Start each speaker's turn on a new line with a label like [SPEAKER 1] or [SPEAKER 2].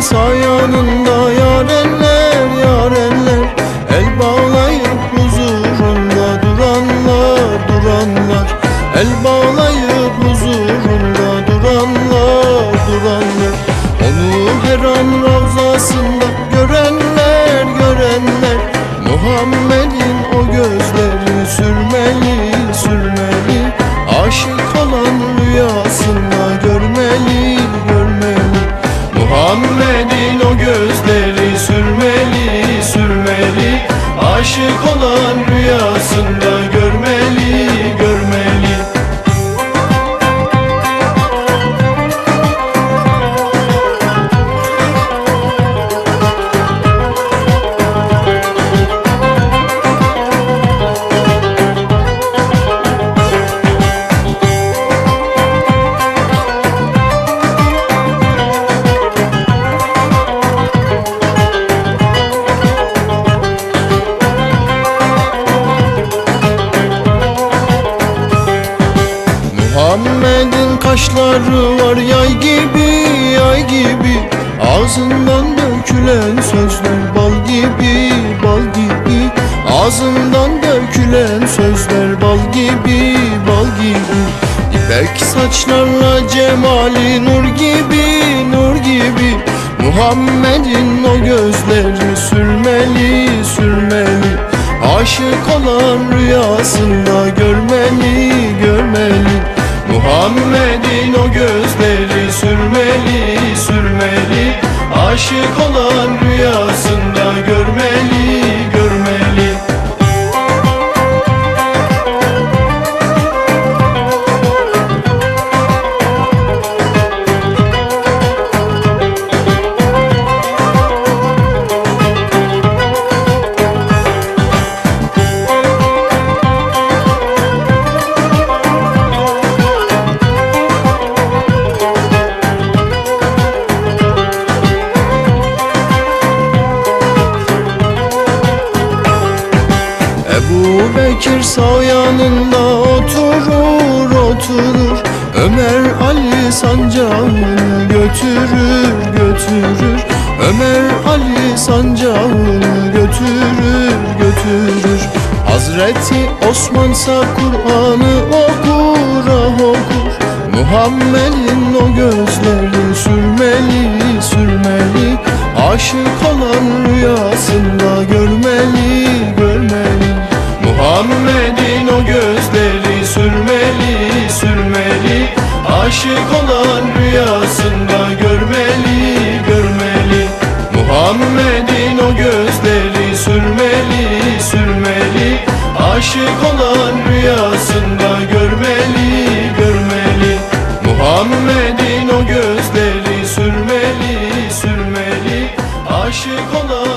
[SPEAKER 1] Sayanında yarenler yarenler El bağlayıp huzurunda duranlar duranlar. El bağlayıp huzurunda duranlar duranlar. Onu her an ravzasında görenler görenler. Muhammed'in o gözleri sürmeli sürmeli. Aşık Aşık olan rüyasında görmeli kaşları var yay gibi yay gibi. Ağzından dökülen sözler bal gibi bal gibi. Ağzından dökülen sözler bal gibi bal gibi. İpek saçlarla cemali nur gibi nur gibi. Muhammed'in o gözleri sürmeli sürmeli. Aşık olan rüyasında görmeli görmeli Aşık olan Bekir sağ yanında oturur oturur. Ömer Ali sancağını götürür götürür. Ömer Ali sancağını götürür götürür. Hazreti Osmansa Kur'an'ı okur ah okur. Muhammed'in o gözleri sürmeli sürmeli. Aşık olan rüyasında görmeli Aşık olan rüyasında görmeli görmeli. Muhammed'in o gözleri sürmeli sürmeli. Aşık olan rüyasında görmeli görmeli. Muhammed'in o gözleri sürmeli sürmeli. Aşık olan